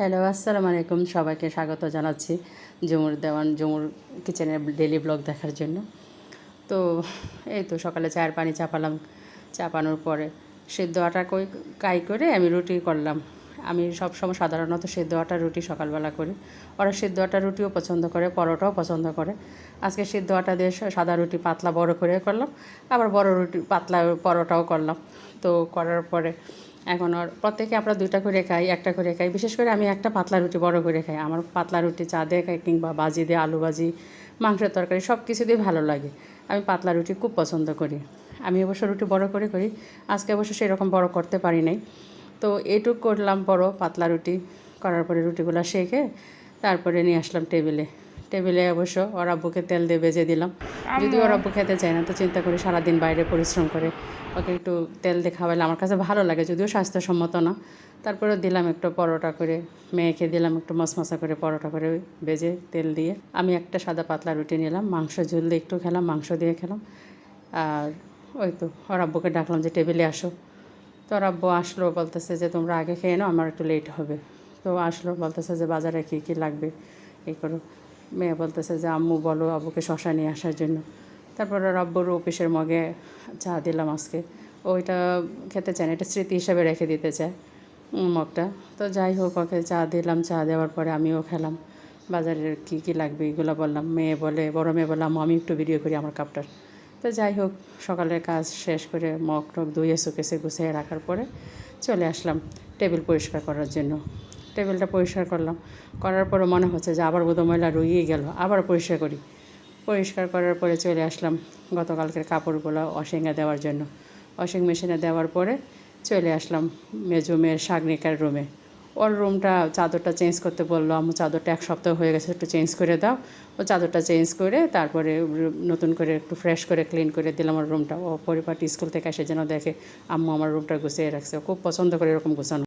Hello, আসসালামু আলাইকুম। সবাইকে স্বাগত জানাচ্ছি জুমুর দেওয়ান, জুমুর কিচেনের ডেলি ব্লগ দেখার জন্য। তো এই তো সকালে চায়ের পানি চাপালাম, চাপানোর পরে সেদ্ধ আটা কই, কাই করে আমি রুটি করলাম। আমি সবসময় সাধারণত সেদ্ধ আটা, রুটি সকালবেলা করি। ওরা সেদ্ধ আটা, রুটিও পছন্দ করে, পরোটাও পছন্দ করে। আজকে সেদ্ধ আটা দিয়ে সাদা রুটি পাতলা বড় করে করলাম, আবার বড় রুটি পাতলা পরোটাও করলাম। তো করার পরে এখন ওর প্রত্যেকে আমরা দুইটা করে খাই, একটা করে খাই। বিশেষ করে আমি একটা পাতলা রুটি বড় করে খাই। আমার পাতলা রুটি চা দিয়ে খাই কিংবা বাজি দিয়ে আলু ভাজি, মাংসের তরকারি সব কিছু দিয়ে ভালো লাগে। আমি পাতলা রুটি খুব পছন্দ করি। আমি অবশ্য রুটি বড় করে করি। আজকে অবশ্য সেরকম বড় করতে পারি নাই। তো এটুক করলাম বড় পাতলা রুটি। করার পরে রুটিগুলো শেখে তারপরে নিয়ে আসলাম টেবিলে। টেবিলে অবশ্য ওর আব্বুকে তেল দিয়ে বেজে দিলাম। যদি ওর আব্বু খেতে চায় না, তো চিন্তা করি সারাদিন বাইরে পরিশ্রম করে ওকে একটু তেল দিয়ে খাওয়াইলে আমার কাছে ভালো লাগে, যদিও স্বাস্থ্যসম্মত না। তারপরে দিলাম একটু পরোটা করে, মেয়েকে দিলাম একটু মশমশা করে পরোটা করে বেজে তেল দিয়ে। আমি একটা সাদা পাতলা রুটি নিলাম, মাংস ঝুল দিয়ে একটু খেলাম, মাংস দিয়ে খেলাম। আর ওই তো, ওর আব্বুকে ডাকলাম যে, টেবিলে আসো। তো ওর আব্বু আসলো, বলতেছে যে, তোমরা আগে খেয়ে নাও, আমার একটু লেট হবে। তো আসলো, বলতেছে যে, বাজারে কী কী লাগবে? এই করো। মেয়ে বলতেছে যে, আম্মু, বলো আব্বুকে শশা নিয়ে আসার জন্য। তারপর আব্বুর অফিসের মগে চা দিলাম আজকে। ওইটা খেতে চায় না, এটা স্মৃতি হিসাবে রেখে দিতে চায় মগটা। তো যাই হোক, ওকে চা দিলাম। চা দেওয়ার পরে আমিও খেলাম। বাজারের কী কী লাগবে এগুলো বললাম। মেয়ে বলে, বড় মেয়ে বললাম আমি একটু ভিডিও করি আমার কাপটার। তো যাই হোক, সকালের কাজ শেষ করে মগ টক ধুয়ে শুকেছে গুছিয়ে রাখার পরে চলে আসলাম টেবিল পরিষ্কার করার জন্য। টেবিলটা পরিষ্কার করলাম। করার পরে মনে হচ্ছে যে আবার বোধ ময়লা রইয়ে গেল। আবার পরিষ্কার করি। পরিষ্কার করার পরে চলে আসলাম গতকালকের কাপড়গুলো ওয়াশিংয়ে দেওয়ার জন্য। ওয়াশিং মেশিনে দেওয়ার পরে চলে আসলাম মেজো মেয়ের শাগনিকার রুমে। ওর রুমটা চাদরটা চেঞ্জ করতে বলল আমার চাদরটা এক সপ্তাহ হয়ে গেছে, একটু চেঞ্জ করে দাও। ও চাদরটা চেঞ্জ করে তারপরে নতুন করে একটু ফ্রেশ করে ক্লিন করে দিলাম ওর রুমটা। ও পরিবারটি স্কুল থেকে এসে যেন দেখে আম্মু আমার রুমটা গুছিয়ে রাখছে। খুব পছন্দ করে এরকম গোছানো।